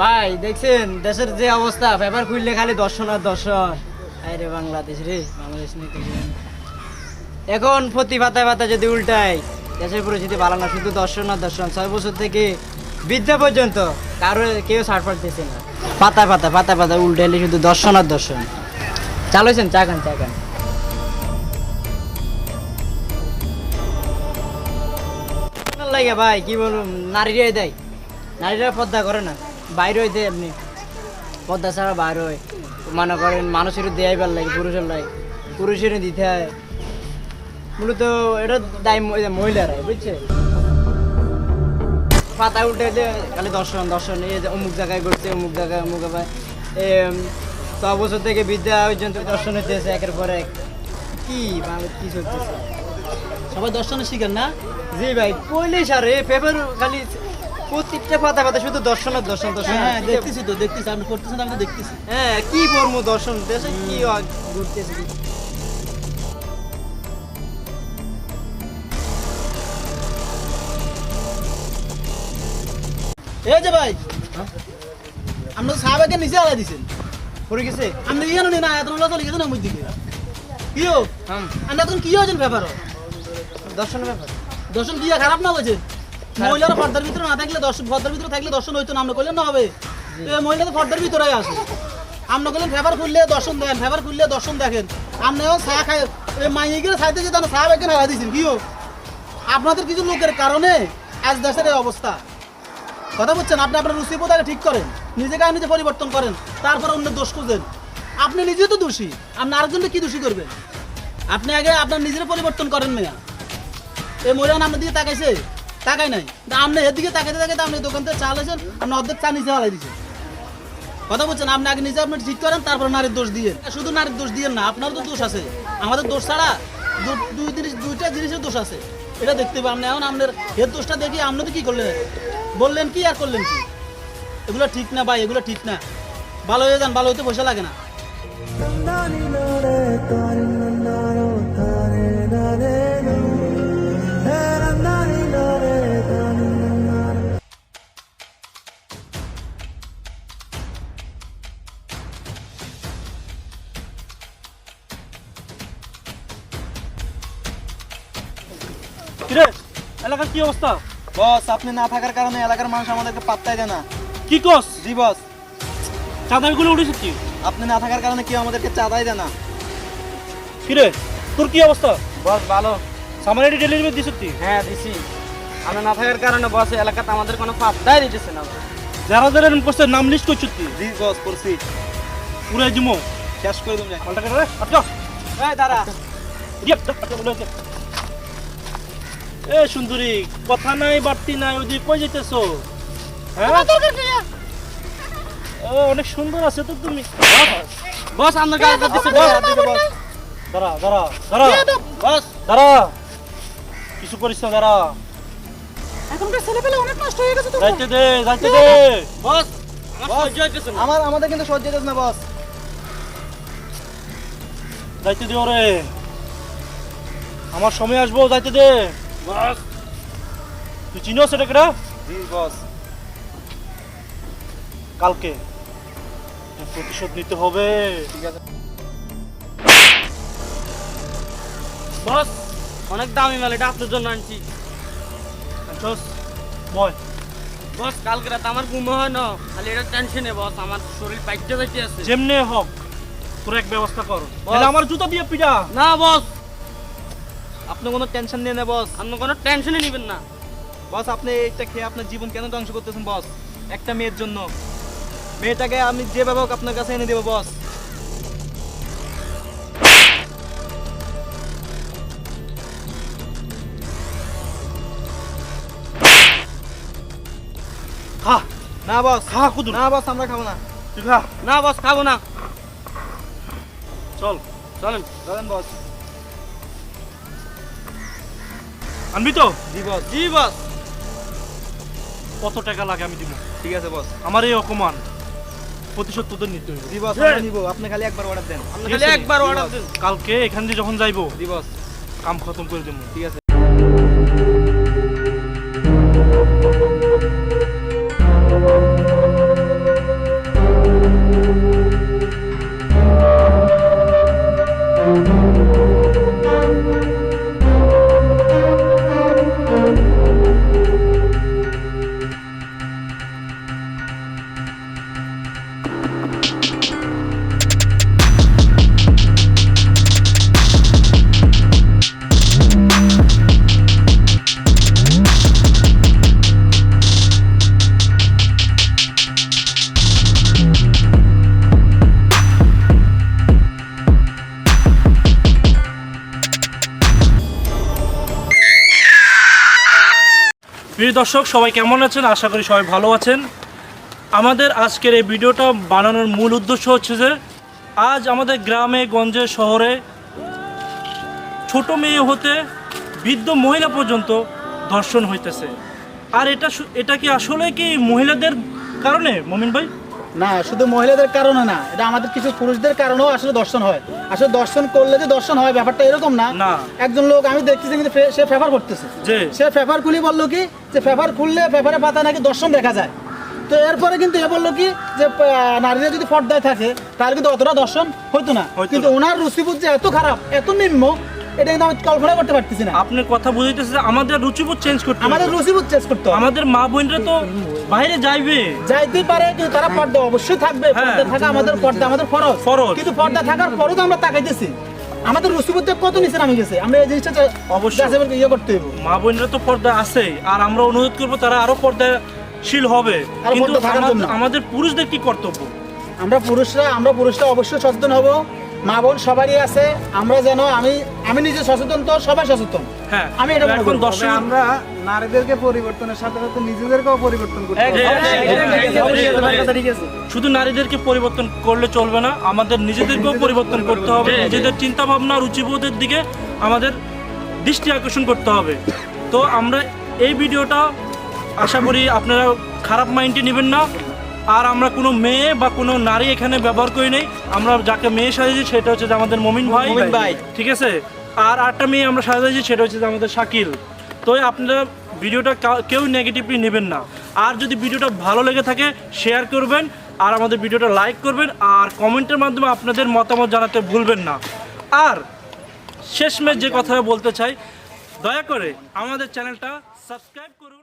ভাই, দেখছেন? দেশের যে অবস্থা, পেপার খুললে খালি দর্শন আর দর্শন। আরে বাংলাদেশ রে, বাংলাদেশ নিয়ে এখন প্রতি পাতায় পাতা যদি উল্টাই, দেশের পরিস্থিতি ভালো না শুধু দর্শন আর দর্শন, ছয় বছর থেকে বিদ্যা পর্যন্ত কারও কেউ ছাড় পারতেছে না। পাতা পাতা পাতা পাতা উল্টাইলে শুধু দর্শন আর দর্শন। চালাইছেন চাকান চাকান লাগে ভাই, কি বলুন নারীরাই দেয়। নারীরা পদ্মা করে না। বাইরে হইতে আপনি পদ্মা ছাড়া বাইর হয়। মনে করেন মানুষের দেয়াইবার লাগে, পুরুষের লাগে। পুরুষের দিতে হয়। মূলত এটা দায় মহিলারা বুঝছে পাতা উল্টে যে খালি দর্শন দর্শন, এই যে অমুক জায়গায় ঘুরছে, অমুক জায়গায় অমুক ভাই ছ বছর থেকে বিদ্যা পর্যন্ত দর্শন হইতেছে একের পর এক। কি কি চলতেছে? সবাই দর্শনে শিখেন না? জি ভাই পয়লে সারে পেপার খালি প্রত্যেকটা পাতা পাতা শুধু দর্শন আর দর্শন দর্শন। হ্যাঁ দেখতেছি তো দেখতেছি আপনি করতেছেন আমি দেখতেছি। হ্যাঁ কি পড়ব দর্শন? দেশে কি হয় ঘুরতেছে। এই যে ভাই আপনি সাহাবাকে নিচে আলাই দিছেন। পড়ে গেছে? আপনি ইয়ে নি না এত লতা লিখেছেন না মুখ দিকে? কি হোক আপনি এখন কি হয়েছেন ব্যাপার? দর্শনের ব্যাপার। দর্শন কি খারাপ না হয়েছে? মহিলারা পর্দার ভিতরে না থাকলে দর্শন পর্দার ভিতরে থাকলে দর্শন হইতো না আপনি করলেন না হবে? মহিলা তো পর্দার ভিতরে আসে আপনি করলেন ফেভার খুললে দর্শন দেন ফেভার খুললে দর্শন দেখেন। আপনি এখন চা খাই মাইয়ে গিয়ে খাইতে যেতে চা বেগে হারা দিয়েছেন কি আপনাদের কিছু লোকের কারণে আজ দেশের এই অবস্থা। কথা বলছেন, আপনি আপনার রুচি বোধকে ঠিক করেন নিজেকে নিজে পরিবর্তন করেন, তারপর অন্য দোষ খুঁজেন। আপনি নিজে তো দোষী, আপনি আরেকজনকে কি দোষী করবেন? আপনি আগে আপনার নিজের পরিবর্তন করেন, মেয়া। এই মহিলা আপনার দিকে তাকাইছে? তাকাই নাই। আপনি এর দিকে তাকাইতে তাকাইতে আপনি দোকান থেকে চা লাইছেন আপনি অর্ধেক চা নিচে হালাই দিচ্ছেন কথা বলছেন, আপনি আগে নিজে আপনি ঠিক করেন, তারপর নারীর দোষ দিয়ে। শুধু নারীর দোষ দিয়ে না, আপনারও তো দোষ আছে। আমাদের দোষ ছাড়া দুই জিনিস দুইটা জিনিসের দোষ আছে। এটা দেখতে পাবেন আপনি এখন আপনার এর দোষটা দেখি আপনি তো কি করলেন? বললেন কি আর করলেন কি? এগুলো ঠিক না ভাই, এগুলো ঠিক না। ভালো হয়ে যান, ভালো হতে পয়সা লাগে না। এলাকার কি অবস্থা? বস আপনি না থাকার কারণে এলাকার মানুষ আমাদেরকে পাত্তাই দেয় না। কি কস? জি বস। চাঁদাগুলো উঠেছে কি? আপনি না থাকার কারণে কেউ আমাদেরকে চাঁদাই দেয় না। কিরে তোর কি অবস্থা? বস ভালো। সামারি ডেলিভারি দিছ তুই হ্যাঁ দিছি। আমি না থাকার কারণে বস এলাকাতে আমাদের কোনো পাত্তাই দিতেছে না। যারা যারা পোস্টের নাম লিস্ট করছিস তুই জি বস করছি। পুরো জিমো শেষ করে কেটে আটকা এই দাঁড়া। এ সুন্দরী কথা নাই বাড়তি নাই ওদিকে কই যেতেছো হ্যাঁ? ও অনেক সুন্দর আছে তো তুমি। বস আমরা গাল বস। দাঁড়া দাঁড়া দাঁড়া বস দাঁড়া। কিছু করিস না দাঁড়া। এখনকার ছেলেপেলে অনেক নষ্ট হয়ে গেছে তো যাইতে দে যাইতে দে। বস আমার আমাদের কিন্তু সহ্য হইতেছে না বস। যাইতে দে ওরে। আমার সময় আসব যাইতে দে। বস তুই চিনো সেটা কেটা জি বস কালকে প্রতিশোধ নিতে হবে ঠিক আছে বস অনেক দামি মাল এটা আপনার জন্য আনছি। বস কালকে রাতে আমার ঘুম হয় না। খালি এটা টেনশনে বস আমার শরীর পাইতে যাইতে আছে যেমনে হোক তোর এক ব্যবস্থা কর। আমার জুতা দিয়ে পিটা না বস আপনি কোনো টেনশন নিয়ে না বস আপনি কোনো টেনশনই নেবেন না। বস আপনি এইটা খেয়ে আপনার জীবন কেন ধ্বংস করতেছেন বস একটা মেয়ের জন্য। মেয়েটাকে আমি যেভাবে হোক আপনার কাছে এনে দেবো বস খা। না বস খা কুদুর না বস আমরা খাব না। না বস খাব না। চল। চলেন। ধরেন বস আনবি তো? জি বস। জি বস। কত টাকা লাগে আমি দিব? ঠিক আছে বস। আমার এই অপমান। প্রতিশোধ তোদের নিতে হবে জি বস আমরা নিবো। আপনি খালি একবার অর্ডার দেন। আপনি খালি একবার অর্ডার দিন। কালকে এখান দিয়ে যখন যাইবো জি বস। কাম খতম করে দেবো। ঠিক আছে। প্রিয় দর্শক, সবাই কেমন আছেন? আশা করি সবাই ভালো আছেন। আমাদের আজকের এই ভিডিওটা বানানোর মূল উদ্দেশ্য হচ্ছে যে, আজ আমাদের গ্রামে, গঞ্জে, শহরে ছোট মেয়ে হতে বৃদ্ধ মহিলা পর্যন্ত ধর্ষণ হইতেছে। আর এটা এটা কি আসলে কি মহিলাদের কারণে, মমিন ভাই? না শুধু মহিলাদের কারণে না এটা আমাদের কিছু পুরুষদের কারণেও আসলে দর্শন হয়। আসলে দর্শন করলে যে দর্শন হয় ব্যাপারটা এরকম না। একজন লোক আমি দেখতেছি কিন্তু সে পেপার করতেছে সে পেপার খুলি বলল কি যে পেপার খুললে পেপারে পাতা নাকি দর্শন দেখা যায়। তো এরপরে কিন্তু এ বলল কি যে নারীরা যদি পর্দায় থাকে তার কিন্তু অতটা দর্শন হইতো না। কিন্তু ওনার রুচিবোধ যে এত খারাপ এত নিম্ন এটা কিন্তু আমি কল্পনা করতে পারতেছি না। আপনার কথা বুঝাইতেছে যে আমাদের রুচিবোধ চেঞ্জ করতে আমাদের রুচিবোধ চেঞ্জ করতে হবে। আমাদের মা বোনরা তো বাইরে যাইবে। যাইতেই পারে কিন্তু তারা পর্দা অবশ্যই থাকবে। হ্যাঁ। পর্দা থাকা আমাদের পর্দা আমাদের ফরজ। ফরজ। কিন্তু পর্দা থাকার পরেও তো আমরা তাকাইতেছি। আমাদের রুচিবোধটা কত নিচে নামে গেছে? আমরা এই জিনিসটা অবশ্যই। ইয়ে করতে মা বোনরা তো পর্দা আছে আর আমরা অনুরোধ করব তারা আরও পর্দাশীল হবে। আরও কিন্তু পর্দা থাকার আমাদের- জন্য। আমাদের পুরুষদের কি কর্তব্য? আমরা পুরুষরা আমরা পুরুষরা অবশ্যই সচেতন হব। মা বোন সবারই আছে আমরা যেন আমি আমি নিজে সচেতন তো সবাই সচেতন। হ্যাঁ আমি এটা মনে এখন করি। দর্শক আমরা নারীদেরকে পরিবর্তনের সাথে সাথে নিজেদেরকেও পরিবর্তন করতে হবে। শুধু নারীদেরকে পরিবর্তন করলে চলবে না আমাদের নিজেদেরকেও পরিবর্তন করতে হবে নিজেদের চিন্তা ভাবনা রুচিবোধের দিকে আমাদের দৃষ্টি আকর্ষণ করতে হবে। তো আমরা এই ভিডিওটা আশা করি আপনারা খারাপ মাইন্ডে নেবেন না। আর আমরা কোনো মেয়ে বা কোনো নারী এখানে ব্যবহার করি নেই। আমরা যাকে মেয়ে সাজিয়েছি সেটা হচ্ছে যে আমাদের মমিন ভাই। মমিন ভাই। ঠিক আছে? আর আরেকটা মেয়ে আমরা সাজাইছি সেটা হচ্ছে যে আমাদের শাকিল। তো আপনারা ভিডিওটা কেউ নেগেটিভলি নেবেন না। আর যদি ভিডিওটা ভালো লেগে থাকে শেয়ার করবেন। আর আমাদের ভিডিওটা লাইক করবেন। আর কমেন্টের মাধ্যমে আপনাদের মতামত জানাতে ভুলবেন না। আর শেষমেশ যে কথাটা বলতে চাই দয়া করে আমাদের চ্যানেলটা সাবস্ক্রাইব করুন।